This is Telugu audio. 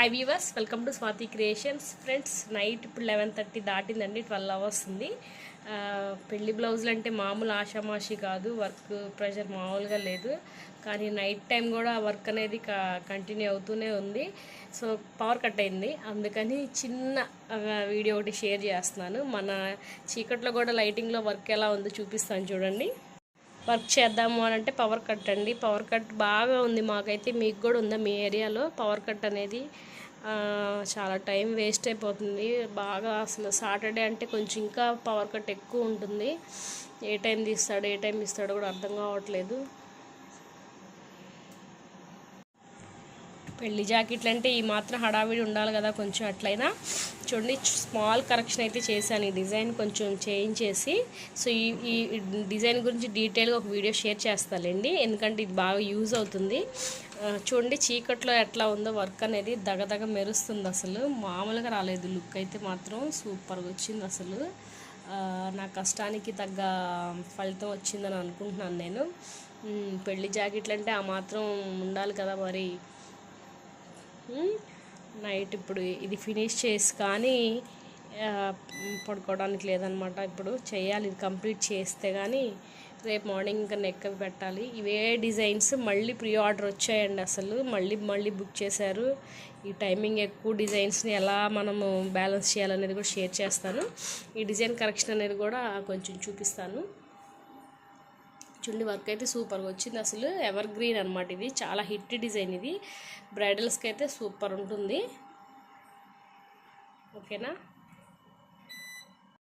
Hi weavers welcome to Swathi creations friends night ఇప్పుడు లెవెన్ థర్టీ దాటిందండి. ట్వెల్వ్ అవర్స్ ఉంది. పెళ్ళి బ్లౌజులు అంటే మామూలు ఆషామాషి కాదు. వర్క్ ప్రెషర్ మామూలుగా లేదు. కానీ నైట్ టైం కూడా వర్క్ అనేది కంటిన్యూ అవుతూనే ఉంది. సో పవర్ కట్ అయింది. అందుకని చిన్న వీడియో ఒకటి షేర్ చేస్తున్నాను. మన చీకట్లో కూడా లైటింగ్లో వర్క్ ఎలా ఉందో చూపిస్తాను చూడండి. వర్క్ చేద్దాము అని అంటే పవర్ కట్ అండి. పవర్ కట్ బాగా ఉంది మాకైతే మీకు కూడా ఉందా మీ ఏరియాలో? పవర్ కట్ అనేది చాలా టైం వేస్ట్ అయిపోతుంది. బాగా అసలు సాటర్డే అంటే కొంచెం ఇంకా పవర్ కట్ ఎక్కువ ఉంటుంది. ఏ టైం తీస్తాడో ఏ టైం ఇస్తాడో కూడా అర్థం కావట్లేదు. పెళ్ళి జాకెట్లు అంటే ఈ మాత్రం హడావిడి ఉండాలి కదా కొంచెం అట్లయినా. చూడండి స్మాల్ కరెక్షన్ అయితే చేశాను. ఈ డిజైన్ కొంచెం చేంజ్ చేసి సో ఈ ఈ డిజైన్ గురించి డీటెయిల్గా ఒక వీడియో షేర్ చేస్తానండి ఎందుకంటే ఇది బాగా యూజ్ అవుతుంది. చూడండి చీకట్లో ఎట్లా ఉందో వర్క్ అనేది దగదగ మెరుస్తుంది అసలు. మామూలుగా రాలేదు. లుక్ అయితే మాత్రం సూపర్గా వచ్చింది అసలు. నా కష్టానికి తగ్గ ఫలితం వచ్చిందని అనుకుంటున్నాను నేను. పెళ్ళి జాకెట్లు అంటే ఆ మాత్రం ఉండాలి కదా మరి. నైట్ ఇప్పుడు ఇది ఫినిష్ చేసి కానీ పడుకోవడానికి లేదనమాట. ఇప్పుడు చేయాలి ఇది కంప్లీట్ చేస్తే కానీ రేపు మార్నింగ్ ఇంకా నెక్ పెట్టాలి. ఇవే డిజైన్స్ మళ్ళీ ప్రీ ఆర్డర్ వచ్చాయండి అసలు. మళ్ళీ మళ్ళీ బుక్ చేశారు. ఈ టైమింగ్ ఎక్కువ డిజైన్స్ని ఎలా మనము బ్యాలెన్స్ చేయాలనేది కూడా షేర్ చేస్తాను. ఈ డిజైన్ కరెక్షన్ అనేది కూడా కొంచెం చూపిస్తాను. చుండి వర్క్ అయితే సూపర్గా వచ్చింది. అసలు ఎవర్ గ్రీన్ అనమాట ఇది. చాలా హిట్ డిజైన్ ఇది. బ్రైడల్స్కి అయితే సూపర్ ఉంటుంది. ఓకేనా?